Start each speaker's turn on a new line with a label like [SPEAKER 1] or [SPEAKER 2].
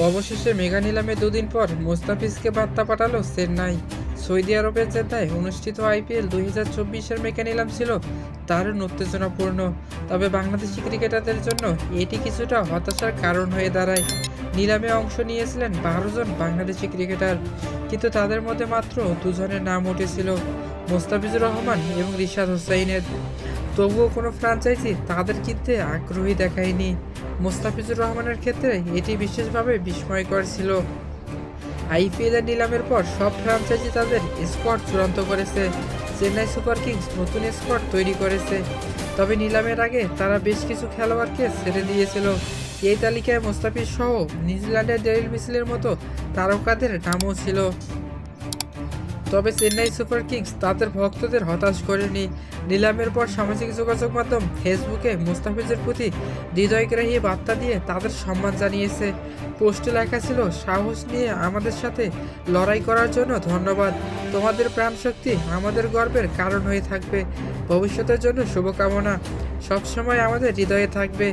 [SPEAKER 1] অবশেষে মেগা নিলামে দুদিন পর মোস্তাফিজকে বার্তা পাঠালো চেন্নাই। সৌদি আরবের জেদ্দায় অনুষ্ঠিত আইপিএল দুই হাজার চব্বিশের মেগা নিলাম ছিল দারুণ উত্তেজনাপূর্ণ। তবে বাংলাদেশি ক্রিকেটারদের জন্য এটি কিছুটা হতাশার কারণ হয়ে দাঁড়ায়। নিলামে অংশ নিয়েছিলেন বারো জন বাংলাদেশি ক্রিকেটার, কিন্তু তাদের মধ্যে মাত্র দুজনের নাম উঠেছিল মোস্তাফিজুর রহমান এবং রিশাদ হোসাইনের। তবুও কোনো ফ্রাঞ্চাইজি তাদের কিনতে আগ্রহী দেখায়নি। মোস্তাফিজুর রহমানের ক্ষেত্রে এটি বিশেষভাবে বিস্ময়কর ছিল। আইপিএল এর নিলামের পর সব ফ্রাঞ্চাইজি তাদের স্কোয়াড চূড়ান্ত করেছে। চেন্নাই সুপার কিংস নতুন স্কোয়াড তৈরি করেছে। তবে নিলামের আগে তারা বেশ কিছু খেলোয়াড়কে ছেড়ে দিয়েছিল। এই তালিকায় মোস্তাফিজ সহ নিউজিল্যান্ডের ডেরিল মিসিলের মতো তারকাদের নামও ছিল। তবে চেন্নাই সুপার কিংস তাদের ভক্তদের হতাশ করেনি। নিলামের পর সামাজিক যোগাযোগ মাধ্যম ফেসবুকে মুস্তাফিজের প্রতি হৃদয়গ্রাহী বার্তা দিয়ে তাদের সম্মান জানিয়েছে। পোস্টে লেখা ছিল, সাহস নিয়ে আমাদের সাথে লড়াই করার জন্য ধন্যবাদ। তোমাদের প্রাণশক্তি আমাদের গর্বের কারণ হয়ে থাকবে। ভবিষ্যতের জন্য শুভকামনা। সবসময় আমাদের হৃদয়ে থাকবে।